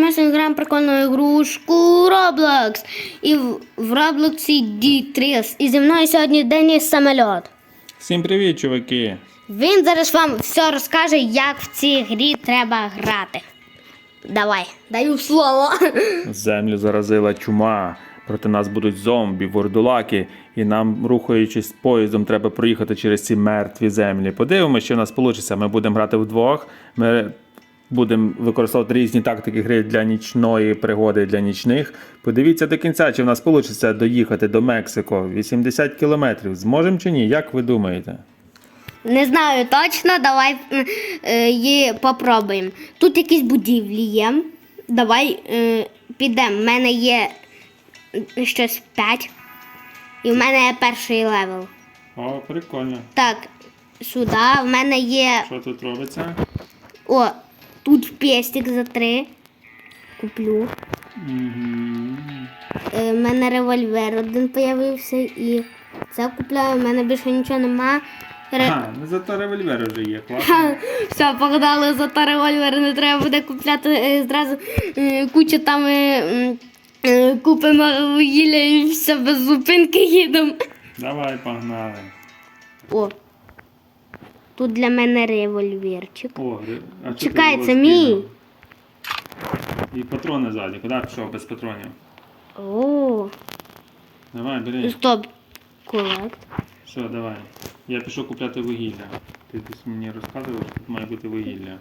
ми сьогодні граємо прикольну ігрушку Roblox. І в, в Роблоксі D3. І зі мною сьогодні Деніс Самольот. Всім привіт, чуваки! Він зараз вам все розкаже, як в цій грі треба грати. Давай, даю слово. Землю заразила чума. Проти нас будуть зомбі, вордулаки, і нам, рухаючись поїздом, треба проїхати через ці мертві землі. Подивимося, що в нас вийде. Ми будемо грати вдвох. Ми будемо використовувати різні тактики гри для нічної пригоди, для нічних. Подивіться до кінця, чи в нас вийде доїхати до Мексико. 80 кілометрів. Зможемо чи ні? Як ви думаєте? Не знаю точно, давай е, попробуємо. Тут якісь будівлі є. Давай е, підемо. У мене є е, щось 5. І в мене є перший левел. О, прикольно. Так, сюди. В мене є. Що тут робиться? О, тут пестик за 3. Куплю. Е, в мене револьвер один появився і це купляю. У мене більше нічого нема. Ре... А, ну зато револьвер вже є, класно. Все, погнали за та револьвер, не треба буде купляти е, зразу е, кучу там е, е, купимо вугілля і все без зупинки їдемо. Давай, погнали. О, тут для мене револьверчик. О, а Чекай, це мій. І патрони ззаді. Куди пішов без патронів? О, Давай, бери. стоп. Колект. Все, давай. Я пішов купляти вугілля. Ти десь мені розказував, що тут має бути вугілля.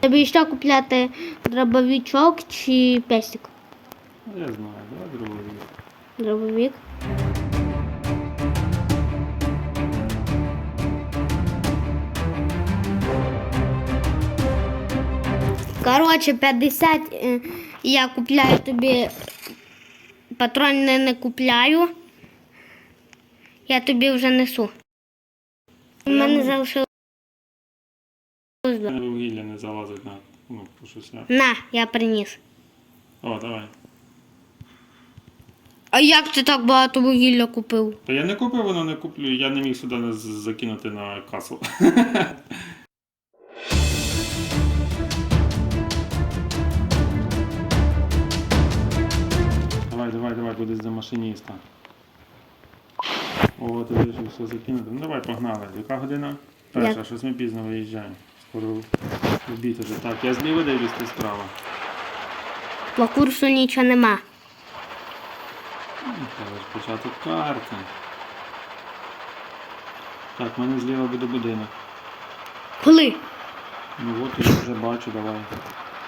Тобі що купляти дробовичок чи пестик? Ну, я знаю, давай другу. Дробовик. Коротше, 50 е, я купляю тобі. Патрони не купляю. Я тобі вже несу. У мене залишилось. Вугілля не залазить на ну, щось. На, я приніс. О, давай. А як ти так багато вугілля купив? Та я не купив, воно не куплю, я не міг сюди закинути на касу. машиніста. О, ти вирішив все закинути. Ну давай, погнали. Яка година? Перша, щось ми пізно виїжджаємо. Скоро обід уже. Так, я зліва дивлюсь, ти справа. По курсу нічого нема. Ну, Треба ж початок карти. Так, в мене зліва буде будинок. Коли? Ну от я вже бачу, давай.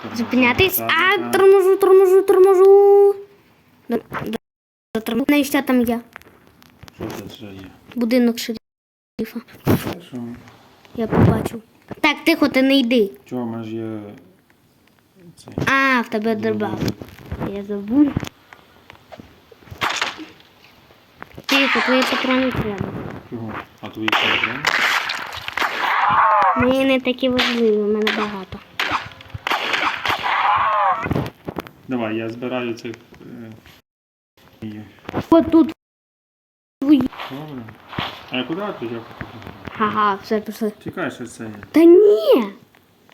Тормози. Зупинятись. Так, А, так. торможу, торможу, торможу. До- до- Ну і що там є? Що це ще є? Будинок шерифа. Що? Я побачив. Так, тихо, ти не йди. Чого, мене ж є цей. А, в тебе дробав. Я забув. Тихо, твої патрони треба. Чого? А твої да? Мені не такі важливі, у мене багато. Давай, я збираю цих. Е... От тут. твої. Добре. А куди ти я Ага, все пішли. Чекай, що це є. Та ні!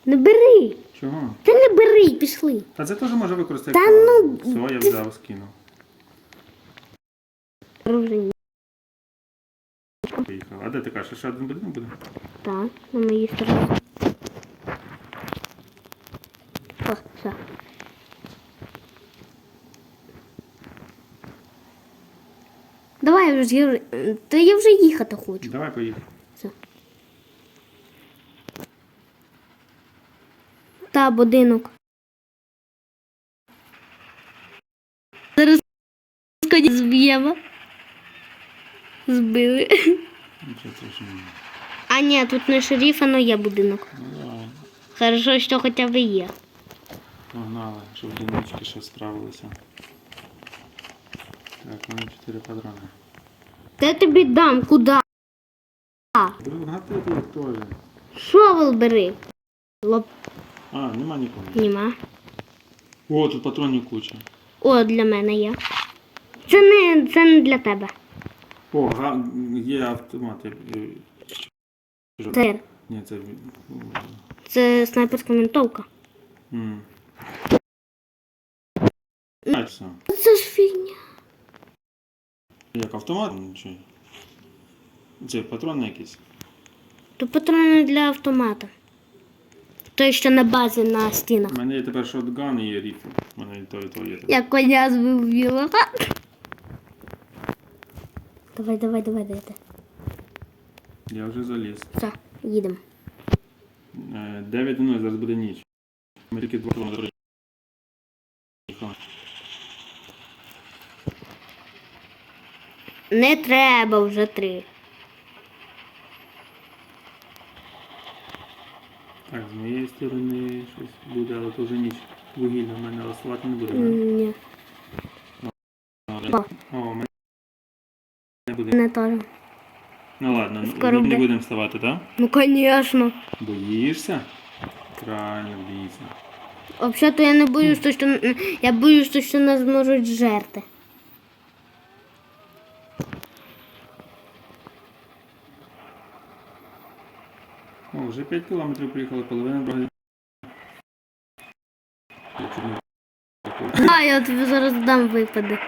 Не бери! Чого? Та не бери, пішли. Та це теж може використати. Та ну. Все, я взяв, скинув. Поїхав. А де ти кажеш, ще один будинок буде? Так, на моїй стороні. О, все. Давай вже з'їж- Та я вже їхати хочу. Давай поїхав. Все. Та будинок. Зараз коні зб'ємо. Збили. Нічого страшного. А ні, тут не шериф, але є будинок. Ну. Хорошо, що хоча б є. Погнали, щоб діночки ще справилися. Так, у мене 4 патрони. Та тобі дам, куди? Шовел бери. Лоп А, нема нікого. нема. О, тут патронів куча. О, для мене є. Це не, це не для тебе. О, га... є автомат. я- Це Ні, це. Це снайперська винтовка. М. Це ж фігня. Як автомат? Чи? Це патрони якісь? То патрони для автомата. Той, що на базі на стінах. У мене є тепер шотган і є ріфл. У мене і то, і то є. Я коня збив білого. Давай, давай, давай, давай. Я вже заліз. Все, їдемо. Е, 9 зараз буде ніч. Ми тільки 2 кілометри. Не треба вже три. Так, з моєї сторони щось буде, але то вже ніч. Вугілля в мене розсувати не буде. Ні, О, у мене не буде. не теж. Ну ладно, ну, Скоро не буде. будемо вставати, так? Ну, звісно. Боїшся? Правильно, бійся. Взагалі-то я не боюсь, то, що я боюсь, то, що нас можуть жерти. О, вже 5 кілометрів приїхали, половина дороги. А, я тобі зараз дам випади.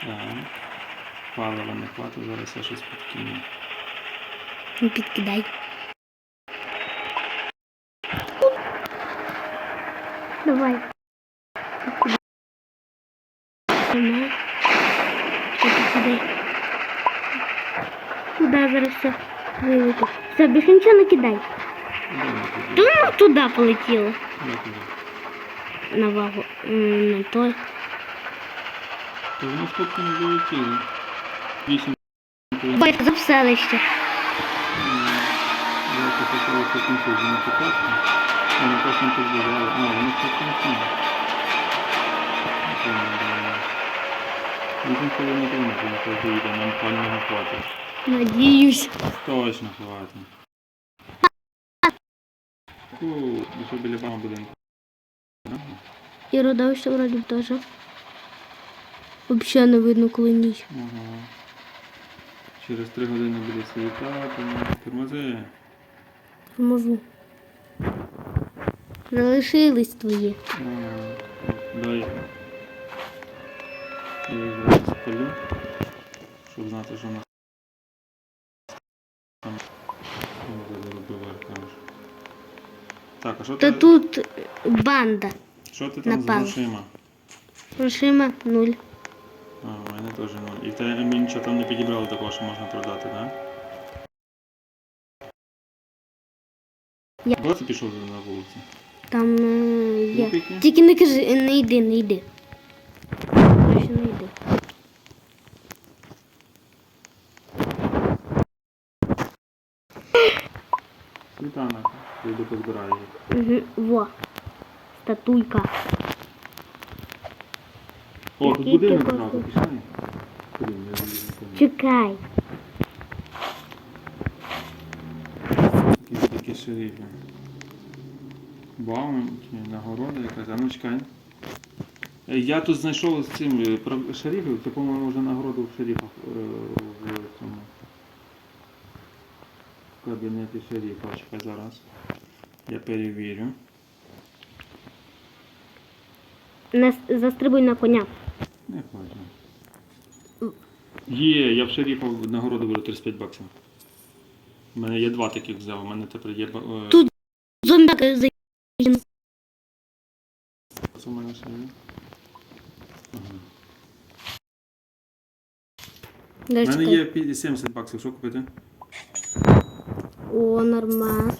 Так. Палива не хватить, зараз я щось підкину. Ну, підкидай. Давай. Куди зараз все вилетить? Все, більше нічого не кидай. Де туди? Полетіло. На вагу. На той. То воно скільки не. 8 Ой, я казав селище. Я трохи конфузію не покажу. Воно просто не підбирало. А, воно не знає. Вісім кілометрів, не поїде, нам пального хватить. Надіюсь. Точно хватить. Фу, ми що біля мого будинку. І родовище вроді теж. Взагалі не видно, коли ніч. Ага. Через три години буде світати, ну, тормози. Можу. Залишились твої. Ага. Дай. Я їх зараз спалю, щоб знати, що у нас Так, а що Та ти, тут банда. що ти там з напали. грошима? Грошима нуль. А, у мене теж нуль. І в тебе ми нічого там не підібрали такого, що можна продати, так? Я- Куди ти пішов на вулиці? Там е, є. Тільки не кажи, не йди, не йди. Краще не йди. Світанок. Я йду позбираю їх. Угу. Во. Статуйка. О, тут будинок зразу пішли. Я. Чекай. Якісь такі шерифи. Баунті, нагорода якась. А ну чекай. Е, Я тут знайшов з цим е, шерифів, це, по-моєму, вже нагороду в шерифах е, в цьому кабінеті шерифа. Чекай зараз. Я перевірю. Не застрибуй на коня. Не хочу. Є, я в шерифа нагороду беру 35 баксів. У мене є два таких взяв, у мене тепер є. е, Тут Зомбяк за Це у мене ще є. Ага. У мене є 70 баксів, що купити? О, нормас.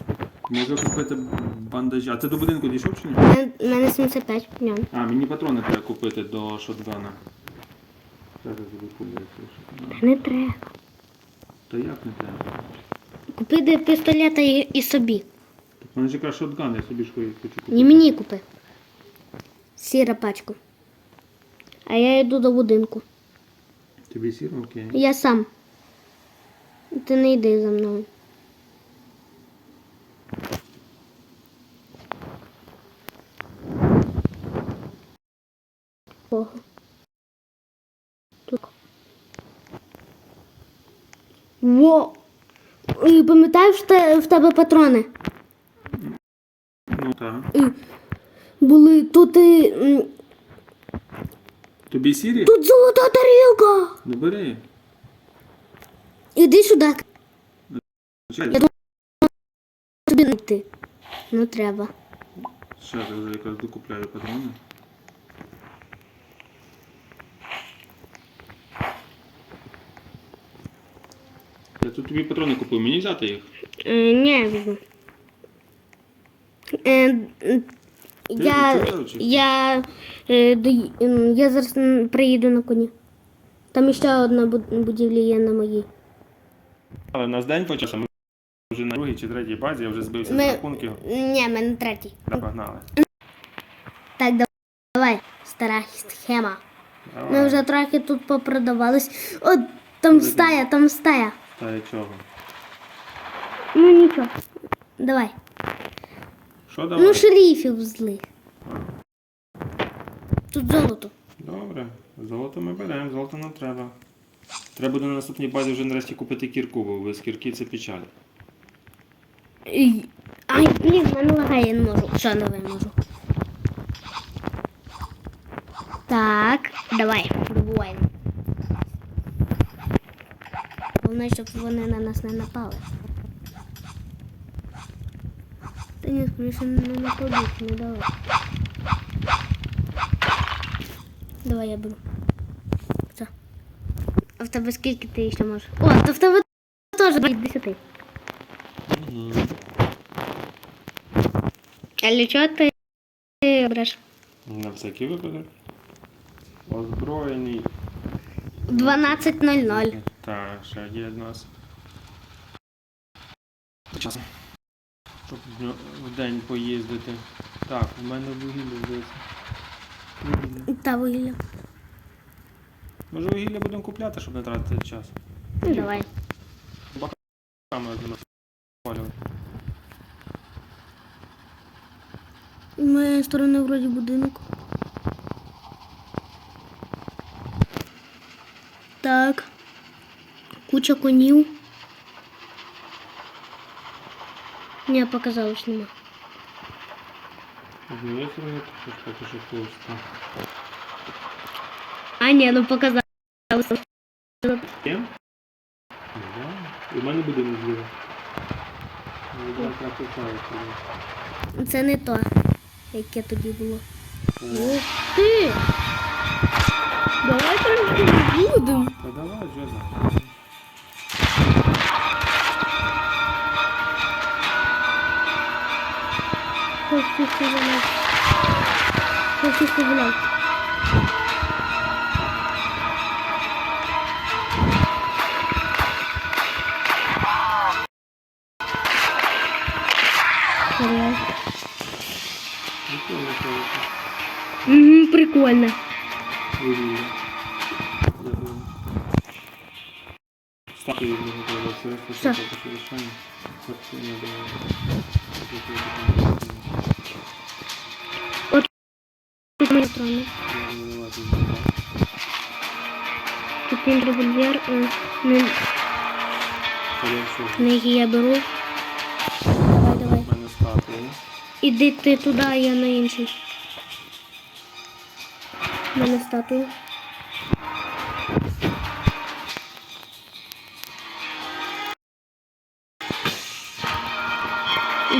Можу купити бандажі. А ти до будинку дійшов чи ні? У мене- у мене 75 ням. А, мені патрони треба купити до шотгана. Зараз я куплю. Не треба. Та як не треба? Купи де пістолета і, і собі. Так мене ж якраз шотган, я собі ж хочу купити. Не мені купи. Сіра пачку. А я йду до будинку. Тобі сіро, окей. Я сам. Ти не йди за мною. Ого. Тут. Во! Пам'ятаєш в тебе патрони? Ну так. Були тут і. Тобі сірі? Тут золота тарілка! Ну бери. Іди сюди. Чекай, Тобі не йти. Ну треба. Ще я якраз докупляю патрони. Тут тобі патрони купив, мені взяти їх. Е, ні, візьму. Е, я, я, е, м, я зараз приїду на коні. Там ще одна буд- будівля є на моїй. Але в нас день почався, ми вже на другій чи третій базі, я вже збився Ми- з рахунків. Ні, ми на третій. Да, погнали. Так, давай, стара схема. Ми вже трохи тут попродавались. От там стая, там стая. Та чого? Ну нічого. Давай. Що давай? Ну, шерифів злих. Тут золото. Добре, золото ми беремо, золото нам треба. Треба буде на наступній базі вже нарешті купити кірку, бо без кірки це печаль. Ай, блін, мене лагає, я не можу. Що нове можу. Так, давай, добуваємо. Головне, щоб вони на нас не напали. Та ні, скоріше не нападуть, не давай. Давай я беру. Все. А в тебе скільки ти ще можеш? О, то в тебе теж від 10. А для чого ти береш? На всякий випадок. Озброєний. 12.00. Так, ще є в нас. Час. Щоб в день поїздити. Так, у мене вугілля здається. Вугілля. Та вугілля. Може вугілля будемо купляти, щоб не тратити час. Ну, давай. Нас спалювати. З моєї сторони вроді будинок. Так. Куча конів. Ні, показалось нема. А, ні, ну показалось. І в мене буде не. Ну. Це не то, яке тоді було. Ух ти! Давай трошки будемо. Та давай, вже за. Хочу стріляти. Хочу стріляти. Стріляй. Ніколи не кажете. Угу, прикольно. Вугілля. Забув. Стати від нього треба все, Що? Він револьвер. е, Не, не я беру. Давай, давай. Іди ти туди, а я на інший. У мене статуя.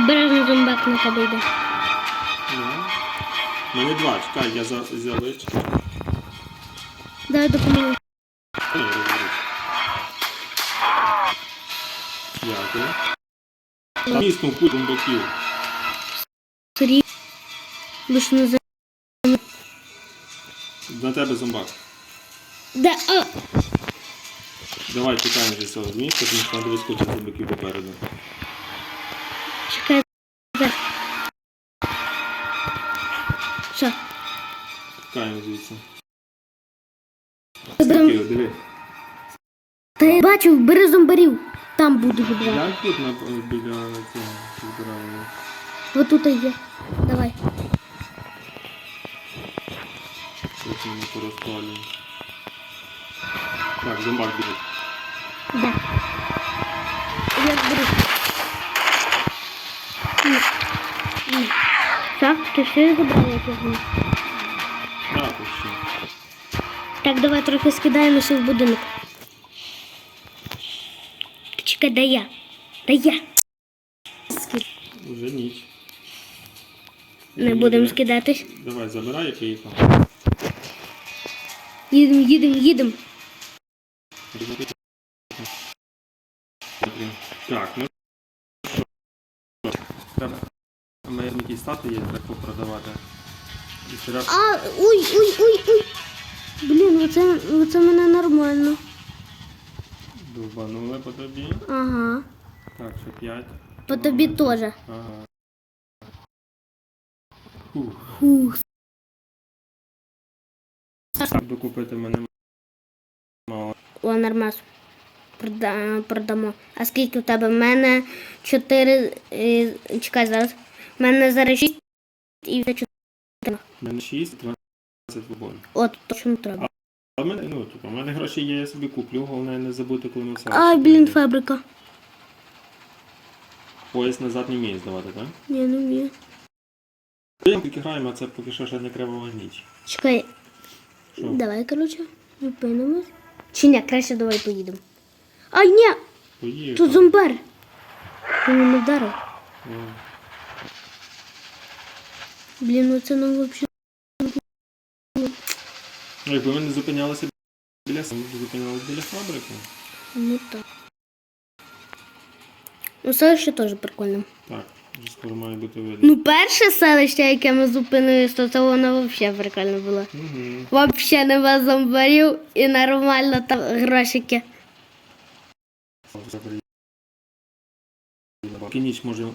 Бережно зомбак на тебе йде. У мене два, чекай, я за, залич. Дай допомогу. Містом кутом боків. Срі. Лиш не за... На тебе зомбак. Де? А! Давай чекаємо зі цього місця, тому що треба вискочити зомбаків попереду. Чекай. Що? Чекаємо звідси. Скільки, диви. Та я бачив, бери зомбарів. Там буду відбирати. Як тут на, біля цього збираємо? Вот тут є. Давай. Ось ми порозпалюємо. Так, зомбак біжить. Де? Я беру Так, ти все забрала цього. На, ти ще. Так, давай трохи скидаємося в будинок. Чекай, дай я. Дай я. Уже ніч. Не будемо скидатись. Давай, забирай, я поїхав. Їдемо, їдемо, їдемо. Так, ну що? Треба. Ми якісь стати є, треба продавати. І ще. А, ой, ой, ой, ой. Блін, оце, оце мене нормально. Довбанули по тобі. Ага. Так, ще п'ять. По тобі теж. Ага. Фух. Фух. Докупити мене мало. О, нормас. Прода, продамо. А скільки у тебе? В мене 4. Е, чекай зараз. У мене зараз 6 і вже 4. У мене 6, 12 вогонь. От, точно треба. А в мене, ну, типу, у мене гроші є, я собі куплю, головне не забути, коли ми все. Ай, блін, фабрика. Поїзд назад не вміє здавати, так? Ні, не вмію. Ми тільки граємо, а це поки що ще не кривава ніч. Чекай. Що? Давай, коротше, зупинимось. Чи ні, краще давай поїдемо. Ай, ні! Поїхав. Тут зомбар. Ти мене вдарив. Блін, ну це нам взагалі. Ну, якби ми не зупинялися біля ми б зупинялися біля фабрики. Ну так. Ну, селище теж прикольно. Так, вже скоро має бути видно. Ну, перше селище, яке ми зупинились, то це воно взагалі прикольно було. Угу. Вообще нема зомбарів і нормально там грошики. Поки ніч може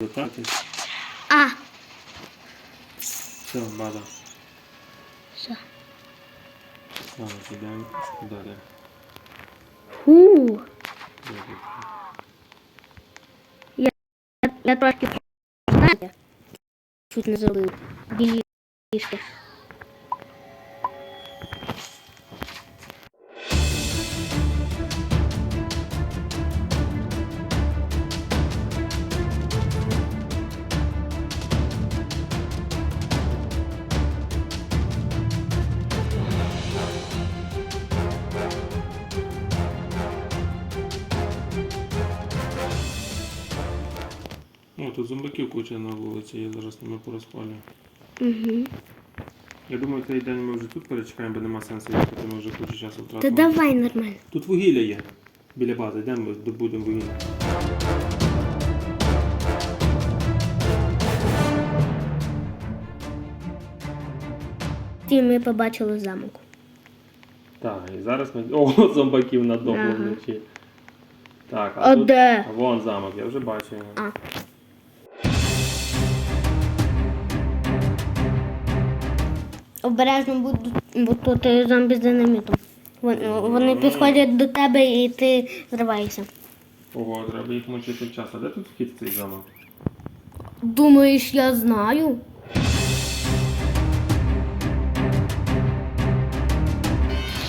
зататись. А, Все, база. Все. Ладно, підемо. Далі. Фу. Я, я трошки знаю. Чуть не зробив. Білі тут зомбаків куча на вулиці, я зараз ними порозпалюю. Угу. Я думаю, цей день ми вже тут перечекаємо, бо нема сенсу їхати, ми вже кучу часу Та втратили. давай нормально. Тут вугілля є. Біля бази, йдемо, добудемо вугілля. І ми побачили замок. Так, і зараз ми. О, зомбаків на Ага. вночі. Так, а, А тут. де? Вон замок, я вже бачу його. А. Обережно будуть, бо тут е, зомбі з динамітом. Вони, вони підходять до тебе і ти зриваєшся. Ого, треба їх мочити в час. А де тут вхід в цей замок? Думаєш, я знаю?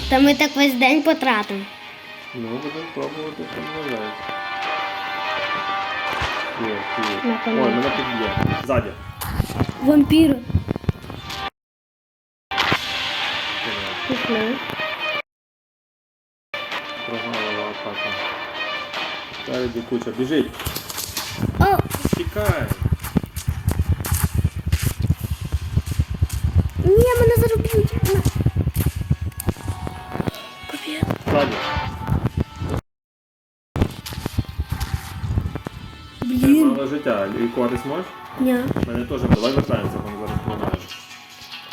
Та ми так весь день потратимо. Ну, будемо пробувати. Є, є. Ой, мене тут є. Ззаді. Вампіри. Пішли. Програла атака. Спереді куча. Біжить. О, Тікай. ні, мене зараз б'ють. На. Побіг. Ззаді. Блін. Мало життя. Лікуватись можеш? Ні. Мене теж. Давай вертаємося, бо ми зараз помагаємо.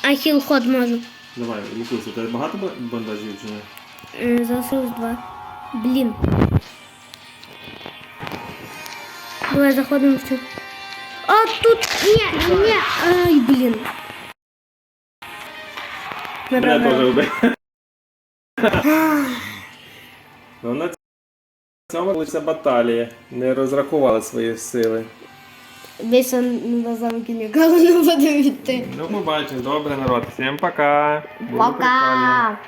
А хіл ход можу. Давай, лікуйся. У тебе багато бандажів чи ні? Е, Залишилось два. Блін. Давай заходимо в цю. А тут ні, ні. Ай, блін. Ми теж вбив. Ну, на цьому лише баталія. Не розрахували свої сили. Більше на замки ніколи не буде йти. Ну, побачимо. Добре, народ. Всім пока. Було прикольно. Пока.